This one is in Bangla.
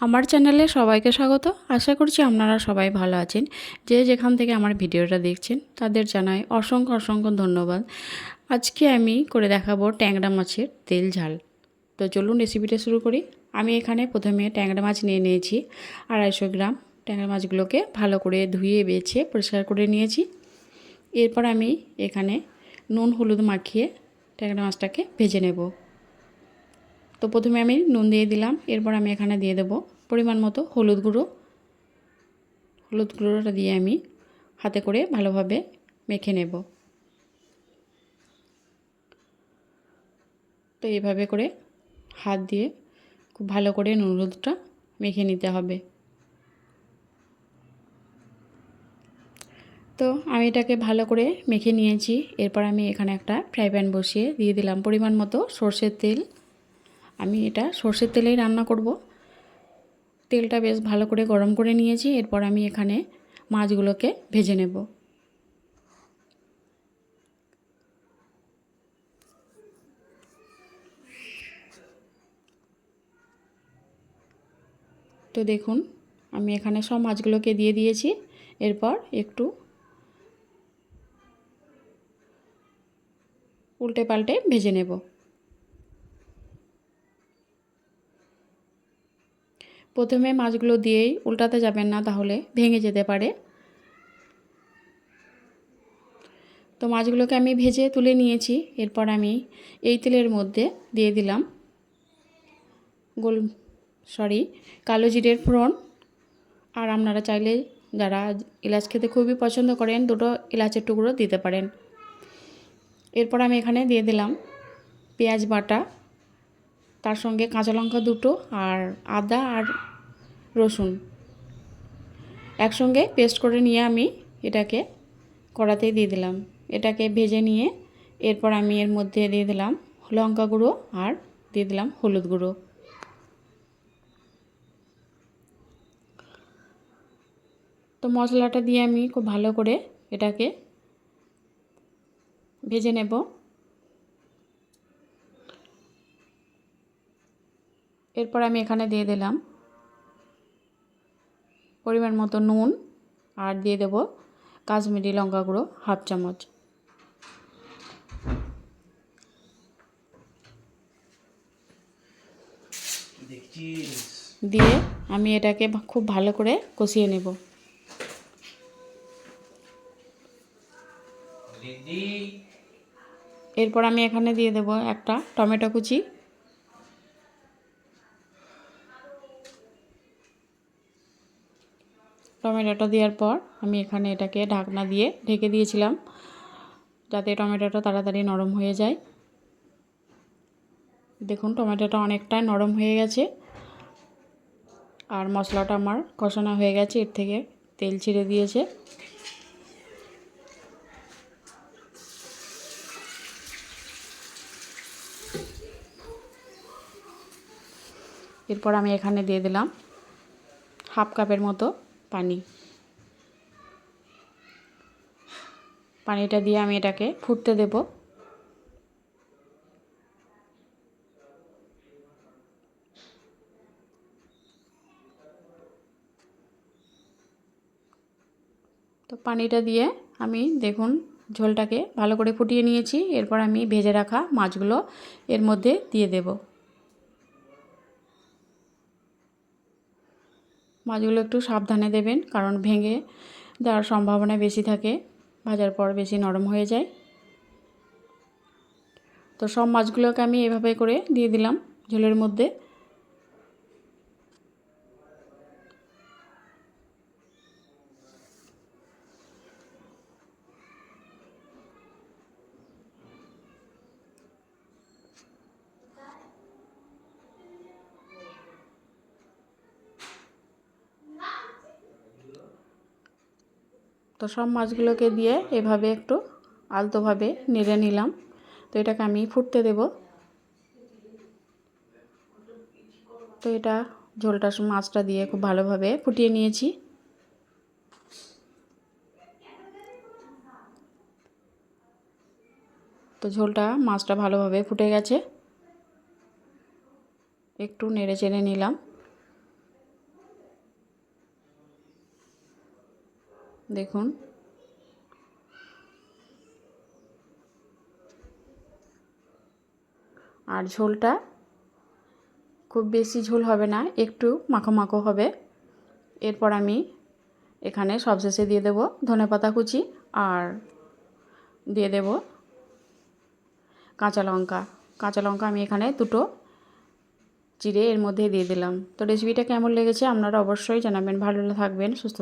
আমার চ্যানেলে সবাইকে স্বাগত। আশা করছি আপনারা সবাই ভালো আছেন। যে যেখান থেকে আমার ভিডিওটা দেখছেন, তাদের জানাই অসংখ্য অসংখ্য ধন্যবাদ। আজকে আমি করে দেখাবো ট্যাংরা মাছের তেল ঝাল। তো চলুন রেসিপিটা শুরু করি। আমি এখানে প্রথমে ট্যাংরা মাছ নিয়ে নিয়েছি। আড়াইশো গ্রাম ট্যাংরা মাছগুলোকে ভালো করে ধুয়ে, বেছে, পরিষ্কার করে নিয়েছি। এরপর আমি এখানে নুন, হলুদ মাখিয়ে ট্যাংরা মাছটাকে ভেজে নেব। তো প্রথমে আমি নুন দিয়ে দিলাম, এরপর আমি এখানে দিয়ে দেব পরিমাণ মতো হলুদ গুঁড়ো। হলুদ গুঁড়োটা দিয়ে আমি হাতে করে ভালোভাবে মেখে নেব। তো এইভাবে করে হাত দিয়ে খুব ভালো করে নুন হলুদটা মেখে নিতে হবে। তো আমি এটাকে ভালো করে মেখে নিয়েছি, এরপর আমি এখানে একটা ফ্রাই প্যান বসিয়ে দিয়ে দিলাম পরিমাণ মতো সর্ষের তেল। আমি এটা সর্ষের তেলেই রান্না করব। তেলটা বেশ ভালো করে গরম করে নিয়েছি, এরপর আমি এখানে মাছগুলোকে ভেজে নেব। তো দেখুন, আমি এখানে সব মাছগুলোকে দিয়ে দিয়েছি, এরপর একটু উল্টে পাল্টে ভেজে নেব। প্রথমে মাছগুলো দিয়েই উল্টাতে যাবেন না তাহলে ভেঙে যেতে পারে। তো মাছগুলোকে আমি ভেজে তুলে নিয়েছি। এরপর আমি এই তেলের মধ্যে দিয়ে দিলাম গোল, সরি, কালো জিরের ফোড়ন। আর আপনারা চাইলে যারা এলাচ খেতে খুবই পছন্দ করেন, দুটো এলাচের টুকরো দিতে পারেন। এরপর আমি এখানে দিয়ে দিলাম পেঁয়াজ বাটা, তার সঙ্গে কাঁচা লঙ্কা দুটো আর আদা আর রসুন। একসঙ্গে পেস্ট করে নিয়ে আমি এটাকে কড়াতেই দিয়ে দিলাম। এটাকে ভেজে নিয়ে এরপর আমি এর মধ্যে দিয়ে দিলাম লঙ্কা গুঁড়ো আর দিয়ে দিলাম হলুদ গুঁড়ো। তো মশলাটা দিয়ে আমি খুব ভালো করে এটাকে ভেজে নেব। এরপর আমি এখানে দিয়ে দিলাম পরিমাণ মতো নুন আর দিয়ে দেব কাশ্মীরি লঙ্কা গুঁড়ো, হাফ চামচ। দিয়ে আমি এটাকে খুব ভালো করে কষিয়ে নেব। এরপর আমি এখানে দিয়ে দেব একটা টমেটো কুচি। টমেটোটা দেওয়ার পর আমি এখানে এটাকে ঢাকনা দিয়ে ঢেকে দিয়েছিলাম, যাতে টমেটোটা তাড়াতাড়ি নরম হয়ে যায়। দেখুন, টমেটোটা অনেকটাই নরম হয়ে গেছে, আর মশলাটা আমার কষানো হয়ে গেছে, এর থেকে তেল ছিঁড়ে দিয়েছে। এরপর আমি এখানে দিয়ে দিলাম হাফ কাপের মতো পানি। পানিটা দিয়ে আমি এটাকে ফুটতে দেব। তো পানিটা দিয়ে আমি দেখুন ঝোলটাকে ভালো করে ফুটিয়ে নিয়েছি। এরপর আমি ভেজে রাখা মাছগুলো এর মধ্যে দিয়ে দেবো। মাছগুলো একটু সাবধানে দেবেন, কারণ ভেঙে দেওয়ার সম্ভাবনা বেশি থাকে, ভাজার পর বেশি নরম হয়ে যায়। তো সব মাছগুলোকে আমি এভাবে করে দিয়ে দিলাম ঝোলের মধ্যে। তো সব মাছগুলোকে দিয়ে এভাবে একটু আলতোভাবে নেড়ে নিলাম। তো এটাকে আমি ফুটতে দেব। তো এটা ঝোলটা মাছটা দিয়ে খুব ভালোভাবে ফুটিয়ে নিয়েছি। তো ঝোলটা মাছটা ভালোভাবে ফুটে গেছে। একটু নেড়ে চেড়ে নিলাম। দেখুন। আর ঝোলটা খুব বেশি ঝোল হবে না, একটু মাখো মাখো হবে। এরপর আমি এখানে সবশেষে দিয়ে দেবো ধনে পাতা কুচি আর দিয়ে দেব কাঁচা লঙ্কা। কাঁচা লঙ্কা আমি এখানে দুটো চিড়ে এর মধ্যে দিয়ে দিলাম। তো রেসিপিটা কেমন লেগেছে আপনারা অবশ্যই জানাবেন। ভালো থাকবেন, সুস্থ